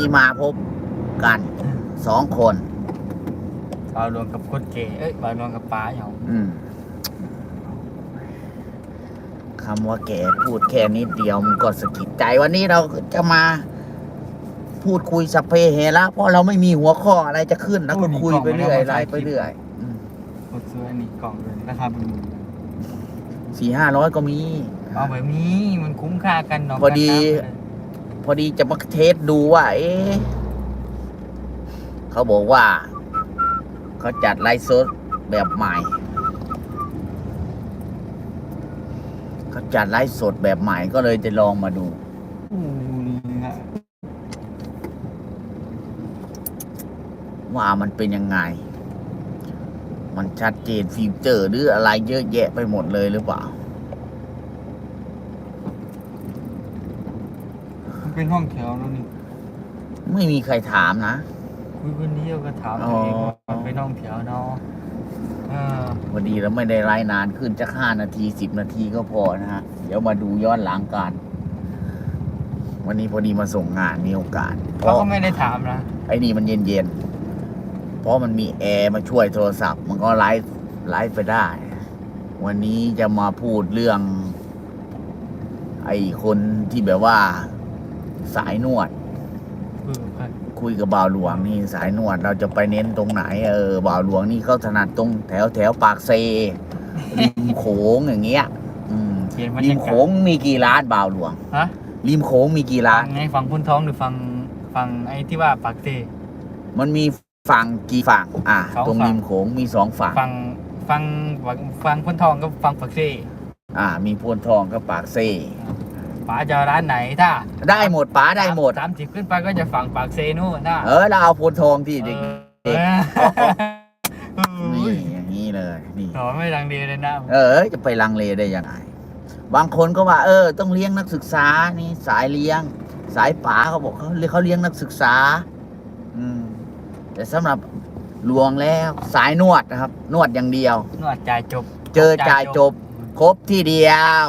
นนี้มาพบกันสองคนบาวรวมกับคนเก๋เอ้ยบาวรวมกับป้าเหรออืมคำว่าแกพูดแค่นิดเดียวมันก็สะกิดใจวันนี้เราจะมา พูดคุยสพเพเฮระเพราะเราไม่มีหัวข้ออะไรจะขึ้นแล้วก็คุยไปเรื่อยไล่ไปเรื่อยอืมกดซื้ออันนี้กล่องเลยราคาเป็นหมื่นสี่ห้าร้อยก็มีเอาแบบนี้มันคุ้มค่ากันเนาะพอดีพ อดีจะมาเทสดูว่า เอ๊ะเขาบอกว่า เขาจัดไลฟ์สดแบบใหม่ เขาจัดไลฟ์สดแบบใหม่ก็เลยจะลองมาดูว่ามันเป็นยังไง มันชัดเจนฟีเจอร์หรืออะไรเยอะแยะไปหมดเลยหรือเปล่า มัน เป็นห้องแถวแล้วนี่ไม่มีใครถามนะคุยคนเดียวก็ถามตัวเองว่าอ๋อมันเป็นห้องแถวเนาะเออพอดีแล้วไม่ได้ไลฟ์นานขึ้นจะห้านาทีสิบนาทีก็พอนะฮะ เดี๋ยวมาดูย้อนหลังกัน วันนี้พอดีมาส่งงานมีโอกาสเพเขาราะก็ไม่ได้ถามนะไอ้นี่มันเย็นๆเพราะมันมีแอร์มาช่วยโทรศัพท์ มันก็ไลฟ์ไลฟ์ไปได้ วันนี้จะมาพูดเรื่อง ไอ้คนที่แบบว่า สายนวดคุยกับใครคุยกับบ่าวหลวงนี่สายนวดเราจะไปเน้นตรงไหน เออบ่าวหลวงนี่เขาถนัดตรงแถวแถวปากเซริมโขงอย่างเงี้ย อืมเขียนบรรริยามโขกาศงมีกี่ร้านบ่าวหลวง ฮะริมโขงมีกี่ร้าฟัน งไงฝั่งพุนท้องหรือฝั่งฝั่งไอ้ที่ว่าปากเต มันมีฝั่งกี่ฝั่งอ่าสองตรงฝั่งริมโขงมีสองฝั่งฝั่งฝั่งฝั่งพุนท้องกับฝั่งปากเต อ่า มีพวนทองกับปากเซ ป๋าจะเอาร้านไหนถ้าได้หมดป๋าได้หมด สามสิบขึ้นไปก็จะฝั่งปากเซนู่นนะเออเราเอาพวนทองที่เด็กเออเออนี่อย่างนี้เลยนี่หนอไม่ดังดีเลยนะเออจะไปลังเลได้ยังไงบางคนก็ว่า เออ ต้องเลี้ยงนักศึกษานี่สายเลี้ยง สายป๋าเขาบอกเขาเขาเลี้ยงนักศึกษา อืม แต่สำหรับหลวงแล้วสายนวดนะครับ นวดอย่างเดียว นวดจ่ายจบ เจอจ่ายจบ ครบที่เดียว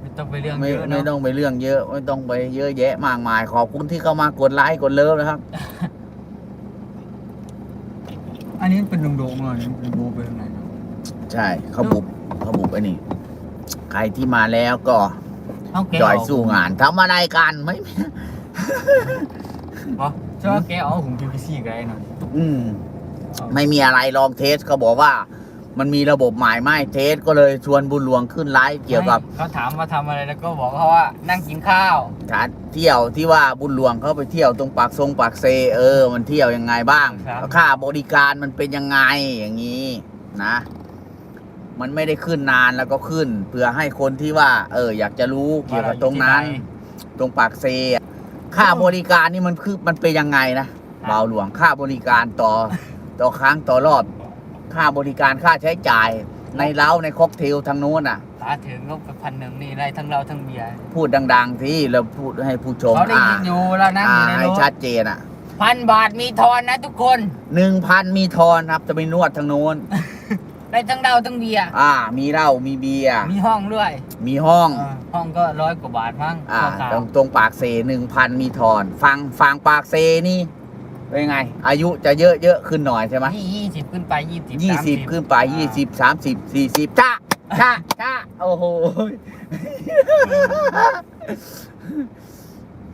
ไม่ต้องไปเรื่องไม่เยอะไม่เนาะต้องไปเรื่องเยอะไม่ต้องไปเยอะแยะมากมาย ขอบคุณที่เข้ามากดไลค์กดเลิฟนะครับ อันนี้เป็นโด่งๆเลยมันเป็นบูไปทางไหนเนาะใช่เขาบุกเขาบุกไอ้นี่ใครที่มาแล้วก็เอาแกจอยเาสู้งานทำอะไรกันไม่เหรอใช่ว่าแกเอาหุ่น PVC กันไอ้หน่อยอืม ไม่มีอะไรลองเทสเขาบอกว่า มันมีระบบหมายไม่เทสก็เลยชวนบุญหลวงขึ้นไลฟ์เกี่ยวกับไม่เขาถามว่าทำอะไรแล้วก็บอกเขาว่านั่งกินข้าวสถานเที่ยวที่ว่าบุญหลวงเขาไปเที่ยวตรงปากทรงปากเซเออ มันเที่ยวยังไงบ้างครับแล้วค่าบริการมันเป็นยังไงอย่างนี้นะ มันไม่ได้ขึ้นนานแล้วก็ขึ้น เพื่อให้คนที่ว่า เออ อยากจะรู้เกี่ยวกับตรงนั้น ตรงปากเซอะค่าบริการนี่มันคือมันเป็นยังไงนะเบาหลวงค่าบริการต่อ ต่อครั้งต่อรอบ ค่าบริการค่าใช้จ่ายในเล้าในค็อกเทลทางโน้นอะตาถึงก็พันหนึ่งนี่ได้ทั้งเราทั้งเบียร์พูดดัง ๆ ที่เราพูดให้ผู้ชมเขาได้ยินอยู่แล้วนั่งอ่าอยู่ในให้รถชัดเจนอะพันบาทมีทอนนะทุกคน หนึ่งพันมีทอนครับจะไปนวดทางโน้น ได้ทั้งเราทั้งเบียร์อ่า มีเหล้ามีเบียร์มีห้องด้วยมีห้อง เออห้องก็ร้อยกว่าบาทมั้งอ่าคร่าวตรงตรงปากเซหนึ่งพันมีทอน ฟังฟังปากเซนี่ เป็นไง อายุจะเยอะเยอะขึ้นหน่อยใช่ไหมยี่ยี่สิบขึ้นไปยี่สิบยี่สิบขึ้นไปยี่สิบสามสิบสี่สิบจ้าจ้าจ้าโอ้โห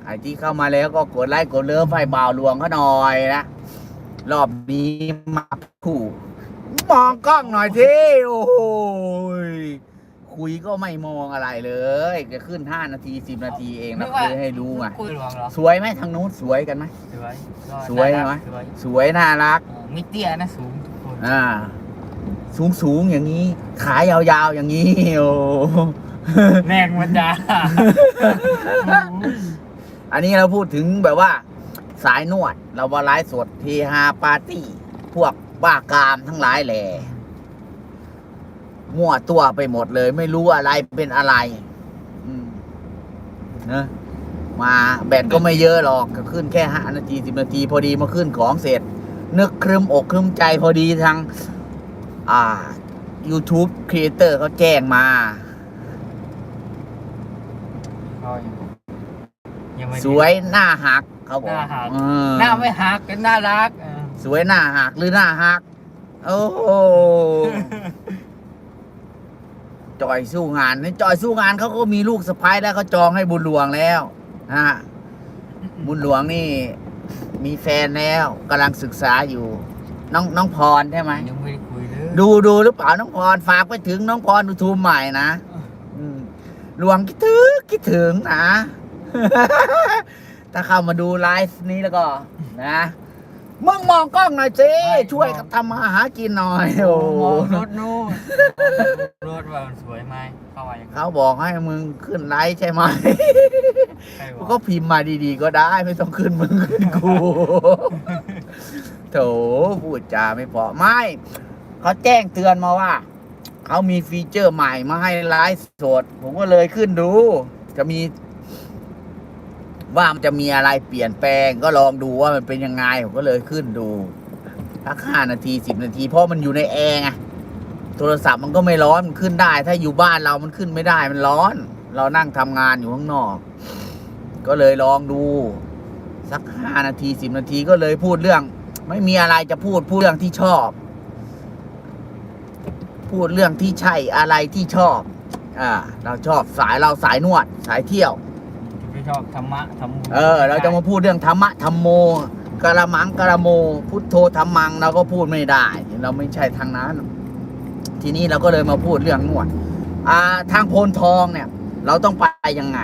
ไอ้ที่เข้ามาแล้วก็กดไลค์กดเลิฟให้บ่าวหลวงเขาหน่อยนะรอบนี้มาคู่มองกล้องหน่อยที่โอ้โหย คุยก็ไม่มองอะไรเลยจะขึ้นห้านาทีสิบนาทีเองนะคุยให้รู้ไงคุยหลวงเหรอสวยไหมทางนู้นสวยกันไหมสวยก็สวยน่าไหมรักสวยสวยน่ารักเออไม่เตี้ยนะสูงทุกคนอ่าสูงสูงอย่างนี้ ขายาวๆอย่างนี้โอ้แรงมันจ้าอันนี้เราพูดถึงแบบว่า สายนวด เราว่าไลฟ์สดเฮฮาปาร์ตี้ พวกบ้ากามทั้งหลายแหล่ มั่วตัวไปหมดเลย ไม่รู้อะไรเป็นอะไรอืมนะมาแบตก็ไม่เยอะหรอกก็ขึ้นแค่ห้านาทีสิบนาที พอดีมาขึ้นของเสร็จ นึกครึมอกครึมใจพอดีทางอ่า YouTube Creator เขาแจ้งมาเขาอย่างยังไม่สวยหน้าหักเขาบอกหน้าหักเออหน้าไม่หักกันน่ารักเออสวยหน้าหักหรือหน้าหัก โอ้โห จอยสู้งานนี่จอยสู้งานเขาก็มีลูกสะพ้ายแล้วเขาจองให้บุญหลวงแล้วนะฮะบุญหลวงนี่ มีแฟนแล้วกำลังศึกษาอยู่ น้องน้องพรใช่ไหมยังไม่ได้คุยเลยดูดูหรือเปล่าน้องพรฝากไปถึงน้องพรดูทูมใหม่นะอืมหลวงคิดถึงคิดถึงนะ ถ้าเข้ามาดูไลฟ์นี้แล้วก็ นะ มึงมองกล้องหน่อยสิช่วยกันทำมาหากินหน่อยโอ้โอ้โหโหรถนู่นรถว่ามันสวยไหมเข้ามาอย่างเขาบอกให้มึงขึ้นไลฟ์ใช่ไหมใครบกูอกก็พิมพ์มาดีๆ ก็ได้ไม่ต้องขึ้นมึงขึ้นกูโถพูดจาไม่เพอไม่เขาแจ้งเตือนมาว่า เขามีฟีเจอร์ใหม่มาให้ไลฟ์สด ผมก็เลยขึ้นดู จะมี ว่ามันจะมีอะไรเปลี่ยนแปลง ก็ลองดูว่ามันเป็นยังไงผมก็เลยขึ้นดูสักห้านาทีสิบนาที เพราะมันอยู่ในแอร์ไงโทรศัพท์มันก็ไม่ร้อนมันขึ้นได้ ถ้าอยู่บ้านเรามันขึ้นไม่ได้มันร้อน เรานั่งทำงานอยู่ข้างนอก ก็เลยลองดู สักห้านาทีสิบนาทีก็เลยพูดเรื่อง ไม่มีอะไรจะพูดพูดเรื่องที่ชอบ พูดเรื่องที่ใช่อะไรที่ชอบ อ่า เราชอบสายเราสายนวด สายเที่ยว ชอบธรรมะธรรมเออ เราจะมาพูดเรื่องธรรมะธรรมโมกระมังกระโม พุทโธธรรมังเราก็พูดไม่ได้ เราไม่ใช่ทางนั้น ทีนี้เราก็เลยมาพูดเรื่องนวดอ่าทางโพนทองเนี่ย เราต้องไปยังไง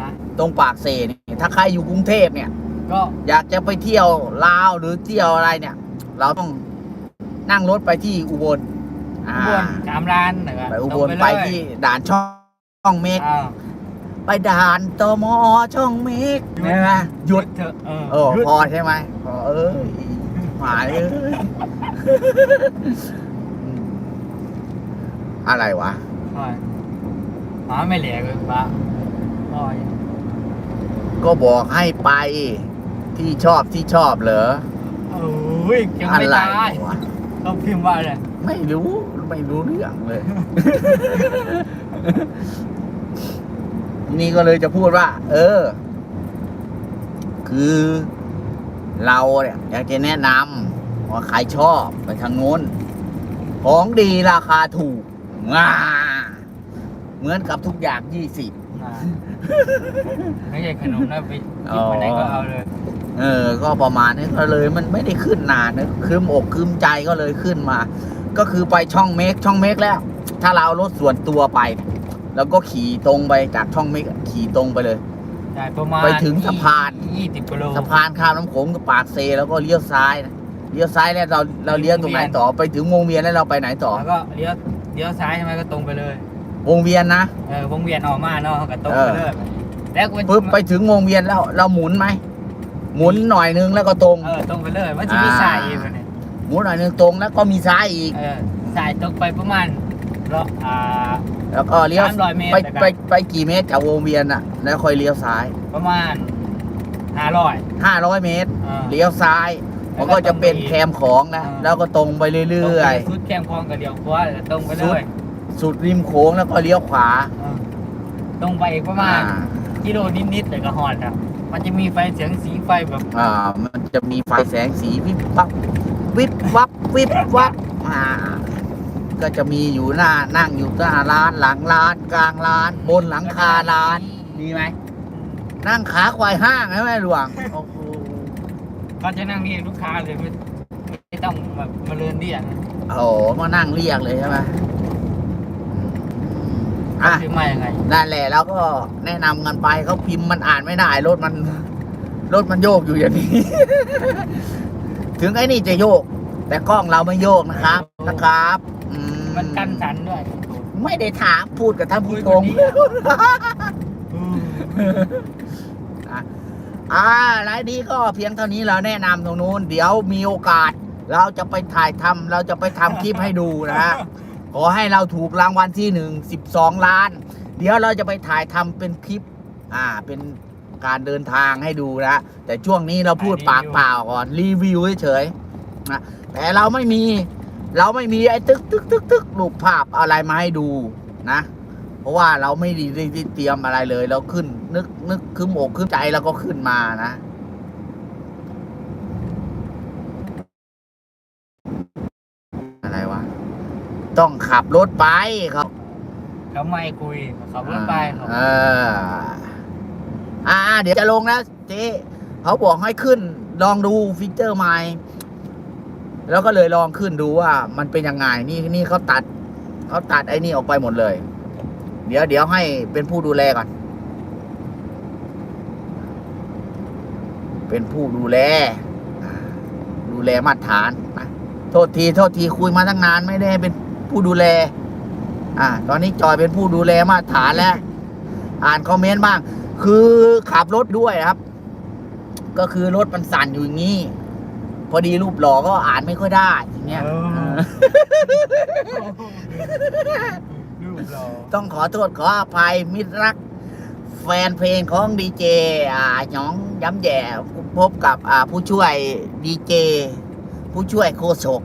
ฮะตรงปากเซนี่ถ้าใครอยู่กรุงเทพเนี่ย ก็อยากจะไปเที่ยวลาวหรือเที่ยวอะไรเนี่ย เราต้องนั่งรถไปที่อุบลอ่าอุบลสามล้านเหรอไปอุบลตรงไปเลยที่ด่านช่องช่องเมกอ้าว ไปด่านตมช่องเมกใช่ไหมหยุดเถอะเออโอ้หยุดพอใช่ไหมพอเอ้ยหมายเอ้ยอืมอะไรวะใช่หมาไม่เหลียเลยปะพ่อยก็บอกให้ไปที่ชอบที่ชอบเหรอโอ้ยยังอะไม่ไรตายวะเขาพิมพ์ว่าอะไรไม่รู้ไม่รู้เรื่องเลย นี่ก็เลยจะพูดว่า เออ คือเราเนี่ยอยากจะแนะนำว่าใครชอบไปทางโน้น ของดีราคาถูกง่าเหมือนกับทุกอย่างยี่สิบอ่าไม่ใช่ขนมนะไปหยิบมาไหนก็เอาเลย เออ ก็ประมาณนี้ก็เลยมันไม่ได้ขึ้นนานนะคืมอกคืมใจก็เลยขึ้นมา ก็คือไปช่องเมกช่องเมกแล้ว ถ้าเราเอารถส่วนตัวไป แล้วก็ขี่ตรงไปจากช่องเมกอะขี่ตรงไปเลยได้ประมาณไปถึงสะพาน ยี่สิบกิโลสะพานข้ามน้ำโขงกับปากเซแล้วก็เลี้ยวซ้ายนะเลี้ยวซ้ายแล้วเราเราเลี้ยวตรงไหนต่อไปถึงวงเวียนแล้วเราไปไหนต่อแล้วก็เลี้ยวเลี้ยวซ้ายใช่ไหมก็ตรงไปเลยวงเวียนนะเออวงเวียนออกมาเนาะก็ตรงไปเลยแล้วก็ปึ๊บไปถึงวงเวียนแล้วเราหมุนไหมหมุนหน่อยนึงแล้วก็ตรงเออตรงไปเลยมันจะมีอ่าสายอีกเนี่ยหมุนหน่อยนึงตรงแล้วก็มีซ้ายอีกเออสายตรงไปประมาณ เลาะอ่า แล้วก็เลี้ยว300เมตรไปนะครับ ไปไปกี่เมตรจากวงเวียนอะ แล้วค่อยเลี้ยวซ้าย ประมาณห้าร้อย 500 เมตร เลี้ยวซ้าย แล้มัวนก็ก็จะเป็นตรงไปอีกแคมของนะ อ่า แล้วก็ตรงไปเรื่อย สุดแคมคลองกับเดียวขวาแล้วตรงไปเลสุดยๆ สุดริมโขงแล้วก็เลี้ยวขวาเออตรงไปอีกประมาณอ่ากิโลนิดๆแต่ก็หอดอะมันจะมีไฟเสียงสีไฟแบบอ่า มันจะมีไฟแสงสีวิบวับวิบวับวิบวับอ่า ก็จะมีอยู่หน้านั่งอยู่หน้าร้านหลังร้าน กลางร้าน บนหลังคาร้าน มีไหมนั่งขาควายห้างใช่ไหมหลวงโอ้โหเขาจะนั่งเรียกลูกค้าเลยไม่ไม่ต้องแบบมาเลินเรียกนะโอ้โหมานั่งเรียกเลยใช่ไหมอะคือมายังไงนั่นแหละแล้วก็แนะนำกันไปเขาพิมพ์มันอ่านไม่ได้รถมัน รถมันโยกอยู่อย่างนี้ ถึงไอ้นี่จะโยก แต่กล้องเราไม่โยกนะครับนะครับอื มันกันสันด้วยไม่ได้ถามพูดกับท่านผู้ชมอืมอะอ่ารายนี้ก็เพียงเท่านี้เราแนะนำตรงนู้น เดี๋ยวมีโอกาส เราจะไปถ่ายทำเราจะไปทำคลิปให้ดูนะฮะขอให้เราถูกรางวัลที่หนึ่งสิบสองล้าน เดี๋ยวเราจะไปถ่ายทำเป็นคลิป อ่าเป็นการเดินทางให้ดูนะแต่ช่วงนี้เราพูดปากเปล่าก่อนรีวิวเฉยๆนะแต่เราไม่มี เราไม่มีไอ้ตึกตึกตึกตึกรูปภาพอะไรมาให้ดูนะราะว่าเราไม่ได้ได้เตรียมอะไรเลย เราขึ้น นึกนึกคืมอกคืมใจแล้วก็ขึ้นมานะอะไรวะต้องขับรถไปครับเขาไม่คุยเขาไม่ไปเขาเอออ่า เดี๋ยวจะลงนะเจ๊เขาบอกให้ขึ้น ลองดูฟีเจอร์ใหม่ แล้วก็เลยลองขึ้นดูว่ามันเป็นยังไงนี่นี่เขาตัดเขาตัดไอ้นี่ออกไปหมดเลย เดี๋ยวเดี๋ยวให้เป็นผู้ดูแลก่อน เป็นผู้ดูแล ดูแลมาตรฐานนะโทษทีโทษทีคุยมาตั้งนานไม่ได้เป็นผู้ดูแล อ่า ตอนนี้จอยเป็นผู้ดูแลมาตรฐานแล้ว อ่านคอมเมนต์บ้าง คือขับรถด้วยครับ ก็คือรถมันสั่นอยู่อย่างนี้ พอดีรูปหล่อก็อ่านไม่ค่อยได้อย่างเงี้ยเออเออ รูปเราต้องขอโทษขออภัยมิตรรัก แฟนเพลงของดีเจอ่าหยองย้ำแย่พบกับอ่าผู้ช่วยดีเจ ผู้ช่วยโคศก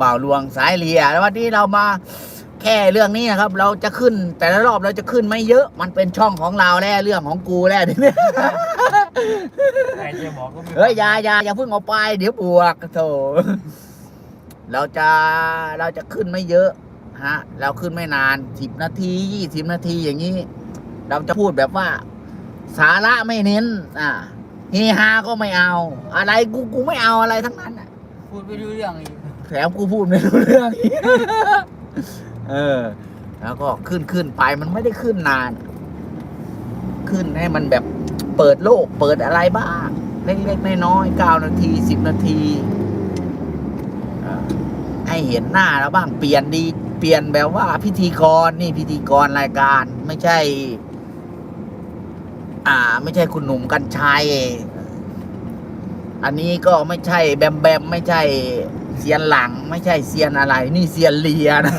บ่าวลวงสายเลียแล้ววันนี้เรามาแค่เรื่องนี้นะครับ เราจะขึ้นแต่ละรอบเราจะขึ้นไม่เยอะ มันเป็นช่องของเราแล้วเรื่องของกูแล้วทีนี้ ใครจะบอกก็ไม่เฮ้ยอย่าอย่าอย่าเพิ่งเอาไป เดี๋ยวบวกโถเราจะเราจะขึ้นไม่เยอะฮะ เราขึ้นไม่นานสิบนาทียี่สิบนาทีอย่างนี้ เราจะพูดแบบว่า สาระไม่เน้น อ่าเฮฮาก็ไม่เอา อะไรกูกูไม่เอาอะไรทั้งนั้นอะพูดไม่รู้เรื่องอีกแถมกูพูดไม่รู้เรื่องอีกเออ แล้วก็ขึ้นขึ้นไปมันไม่ได้ขึ้นนาน ขึ้นให้มันแบบ เปิดโลก เปิดอะไรบ้าง เล็กๆน้อยๆเก้านาทีสิบนาทีให้เห็นหน้าแล้วบ้างเปลี่ยนดี เปลี่ยนแบบว่าพิธีกรนี่พิธีกรรายการไม่ใช่ อ่า ไม่ใช่คุณหนุ่มกัญชัยอันนี้ก็ไม่ใช่แบมแบมไม่ใช่เซียนหลัง ไม่ใช่เซียนอะไร นี่เซียนเลียนะ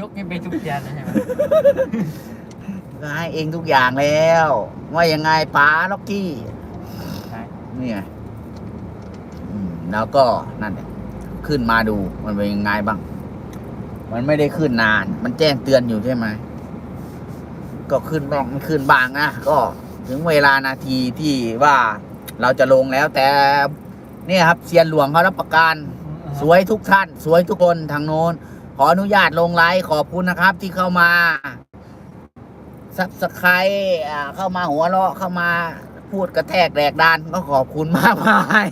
ยกให้ไปทุกอย่างนะใช่ไหม ก็ให้เองทุกอย่างแล้ว ว่ายังไงป๋าล็อกกี้ใช่นี่ไงอืมแล้วก็นั่นแหละขึ้นมาดูมันเป็นยังไงบ้าง มันไม่ได้ขึ้นนาน มันแจ้งเตือนอยู่ใช่ไหมก็ขึ้นบ้างไม่ขึ้นบ้างนะก็ถึงเวลานาทีที่ว่าเราจะลงแล้วแต่เนี่ยครับเซียนหลวงเขารับประกัน สวยทุกท่าน สวยทุกคนทางโน้น ขออนุญาตลงไลค์ขอบคุณนะครับที่เข้ามา ซับสไครเข้ามาหัวเราะเข้ามาพูดกระแทกแหลกดานก็ขอบคุณมากมาย